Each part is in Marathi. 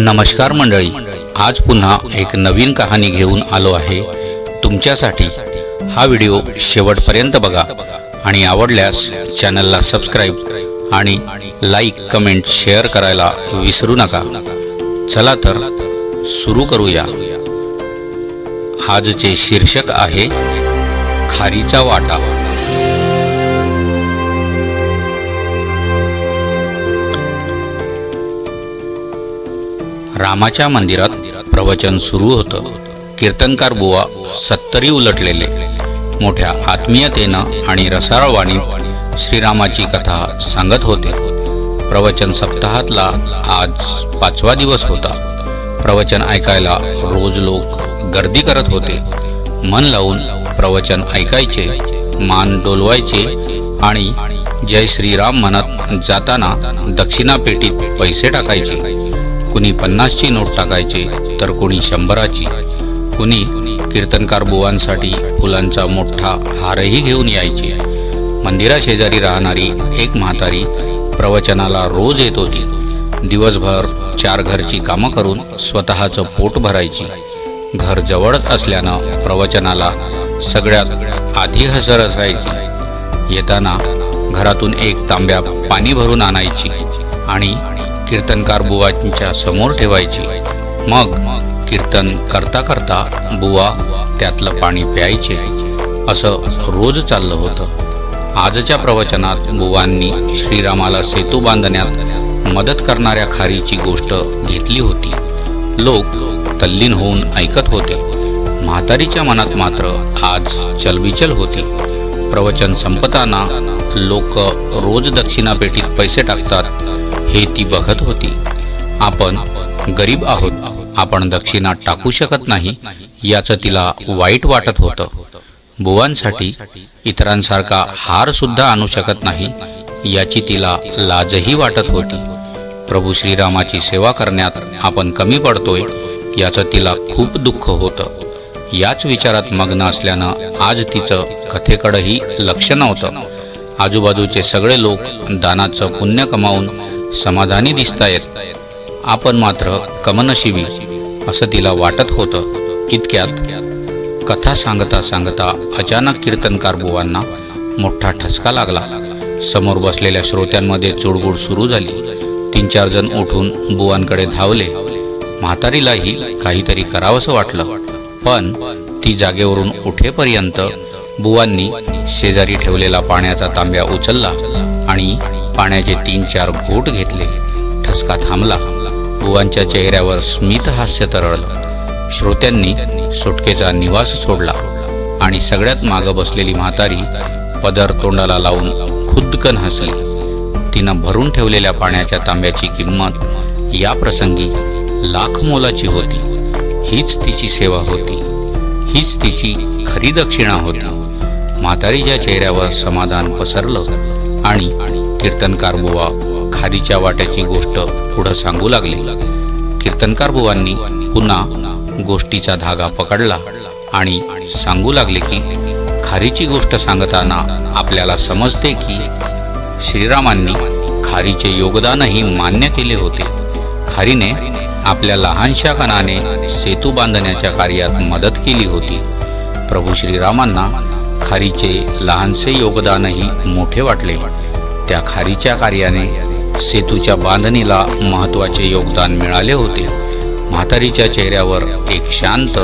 नमस्कार मंडळी आज पुन्हा एक नवीन कहाणी घेऊन आलो आहे. तुमच्यासाठी हा व्हिडिओ शेवटपर्यंत बघा आणि आवडल्यास चॅनलला सबस्क्राईब आणि लाईक कमेंट शेअर करायला विसरू नका. चला तर सुरू करूया. आजचे शीर्षक आहे खारीचा वाटा. रामाच्या मंदिरात प्रवचन सुरू होतं. कीर्तनकार बुवा सत्तरी उलटलेले. मोठ्या आत्मीयतेनं आणि रसाळवाणी श्रीरामाची कथा सांगत होते. प्रवचन सप्ताहातला आज पाचवा दिवस होता. प्रवचन ऐकायला रोज लोक गर्दी करत होते. मन लावून प्रवचन ऐकायचे मान डोलवायचे आणि जय श्रीराम म्हणत जाताना दक्षिणा पेटीत पैसे टाकायचे. कुणी पन्नासची नोट टाकायचे तर कुणी शंभराची. कुणी कीर्तनकार बुवांसाठी फुलांचा मोठा हारही घेऊन यायचे. मंदिराशेजारी राहणारी एक म्हातारी प्रवचनाला रोज येत होती. दिवसभर चार घरची कामं करून स्वतःचं पोट भरायची. घर जवळच असल्यानं प्रवचनाला सगळ्यात आधी हसर असायची. येताना घरातून एक तांब्या पाणी भरून आणायची आणि कीर्तनकार बुवांच्या समोर ठेवायची. मग कीर्तन करता करता बुवा त्यातलं पाणी प्यायचे. असं रोज चाललं होतं. आजच्या प्रवचनात बुवांनी श्रीरामाला सेतू बांधण्यात मदत करणाऱ्या खारीची गोष्ट घेतली होती. लोक तल्लीन होऊन ऐकत होते. म्हातारीच्या मनात मात्र आज चलबिचल होती. प्रवचन संपताना लोक रोज दक्षिणा पेटीत पैसे टाकतात. हे ती बघत होती. आपण गरीब आहोत. आपण दक्षिणा टाकू शकत नाही याचं तिला वाईट वाटत होतं. बुवांसाठी इतरांसारखा हार सुद्धा आणू शकत नाही याची तिला लाजही वाटत होती. प्रभू श्रीरामाची सेवा करण्यात आपण कमी पडतोय याचं तिला खूप दुःख होतं. याच विचारात मग्न असल्यानं आज तिचं कथेकडंही लक्ष नव्हतं. आजूबाजूचे सगळे लोक दानाचं पुण्य कमावून समाधानी दिसतायत. आपण मात्र कमनशिबी असं तिला वाटत होतं. इतक्यात कथा सांगता सांगता अचानक कीर्तनकार बुवांना मोठा ठसका लागला. समोर बसलेल्या श्रोत्यांमध्ये चुडबुड सुरू झाली. तीन चार जण उठून बुवांकडे धावले. म्हातारीलाही काहीतरी करावंसं वाटलं. पण ती जागेवरून उठेपर्यंत बुवांनी शेजारी ठेवलेला पाण्याचा तांब्या उचलला आणि पाण्याचे तीन चार घोट घेतले. ठसका थांबला. बुवांच्या चेहऱ्यावर स्मित हास्य तरळलं. श्रोत्यांनी सुटकेचा निवास सोडला आणि सगळ्यात मागं बसलेली म्हातारी पदर तोंडाला लावून खुद्दकन हसली. तिनं भरून ठेवलेल्या पाण्याच्या तांब्याची किंमत या प्रसंगी लाख मोलाची होती. हीच तिची सेवा होती. हीच तिची खरी दक्षिणा होती. म्हातारीच्या चेहऱ्यावर समाधान पसरलं आणि कीर्तनकार बुवा खारीच्या वाट्याची गोष्ट पुढं सांगू लागले. कीर्तनकार बुवांनी पुन्हा गोष्टीचा धागा पकडला आणि सांगू लागले की खारीची गोष्ट सांगताना आपल्याला समजते की श्रीरामांनी खारीचे योगदानही मान्य केले होते. खारीने आपल्या लहानशा कणाने सेतू बांधण्याच्या कार्यात मदत केली होती. प्रभू श्रीरामांना खारीचे लहानसे योगदानही मोठे वाटले. त्या खारीच्या कार्याने सेतूच्या बांधणीला महत्त्वाचे योगदान मिळाले होते. म्हातारीच्या चेहऱ्यावर एक शांत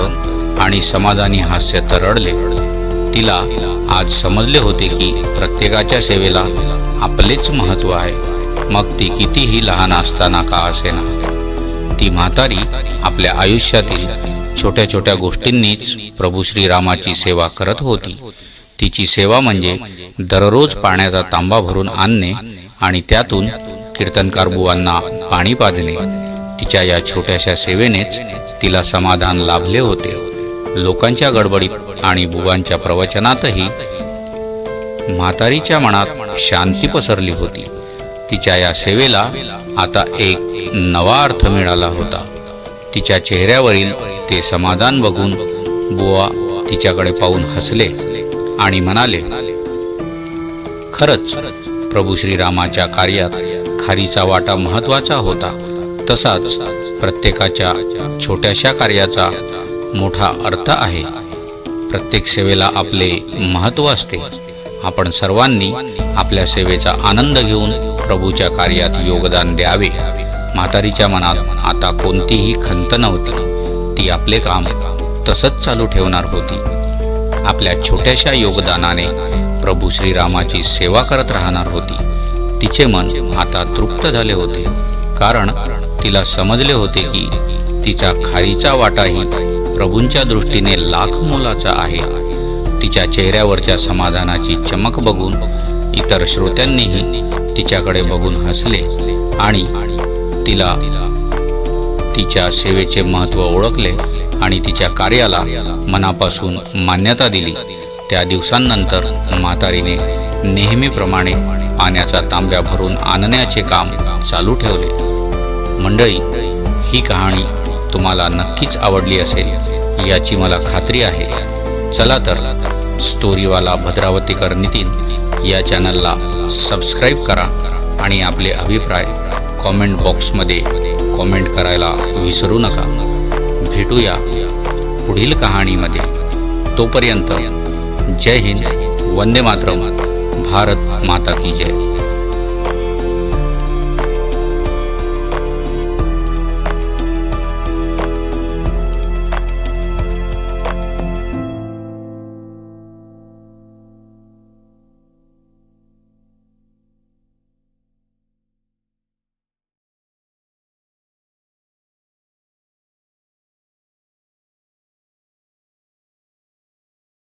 आणि समाधानी हास्य तरळले तिला आज समजले होते की प्रत्येकाच्या सेवेला आपलेच महत्त्व आहे. मग ती कितीही लहान असताना का असेना? ती म्हातारी आपल्या आयुष्यातील छोट्या छोट्या गोष्टींनीच प्रभू श्रीरामाची सेवा करत होती. तिची सेवा म्हणजे दररोज पाण्याचा तांबा भरून आणणे आणि त्यातून कीर्तनकार बुवांना पाणी पाजणे. तिच्या या छोट्याशा सेवेनेच तिला समाधान लाभले होते. लोकांच्या गडबडीत आणि बुवांच्या प्रवचनातही म्हातारीच्या मनात शांती पसरली होती. तिच्या या सेवेला आता एक नवा अर्थ मिळाला होता. तिच्या चेहऱ्यावरील ते समाधान बघून बुवा तिच्याकडे पाहून हसले. आणि म्हणाले खरंच प्रभू श्रीरामाच्या कार्यात खारीचा वाटा महत्त्वाचा होता. तसाच प्रत्येकाच्या छोट्याशा कार्याचा मोठा अर्थ आहे. प्रत्येक सेवेला आपले महत्त्व असते. आपण सर्वांनी आपल्या सेवेचा आनंद घेऊन प्रभूच्या कार्यात योगदान द्यावे. म्हातारीच्या मनात आता कोणतीही खंत नव्हती. ती आपले काम तसंच चालू ठेवणार होती. आपल्या छोट्याशा योगदानाने प्रभू श्रीरामाची सेवा करत राहणार होती. तिचे मन आता तृप्त झाले होते. कारण तिला समजले होते की तिचा खारीचा वाटाही प्रभूंच्या दृष्टीने लाख मोलाचा आहे. तिच्या चेहऱ्यावरच्या समाधानाची चमक बघून इतर श्रोत्यांनीही तिच्याकडे बघून हसले आणि तिला तिच्या सेवेचे महत्त्व ओळखले. आणि तिच्या कार्याला मनापासून मान्यता दिली. त्या दिवसांनंतर म्हातारीने नेहमीप्रमाणे पाण्याचा तांब्या भरून आणण्याचे काम चालू ठेवले. मंडळी ही कहाणी तुम्हाला नक्कीच आवडली असेल. याची मला खात्री आहे. चला तर स्टोरीवाला भद्रावतीकर नितीन या चॅनलला सबस्क्राईब करा आणि आपले अभिप्राय कॉमेंट बॉक्समध्ये कॉमेंट करायला विसरू नका. भेटूया पुढील कहाणीमध्ये. तोपर्यंत जय हिंद वंदे मातरम भारत माता की जय.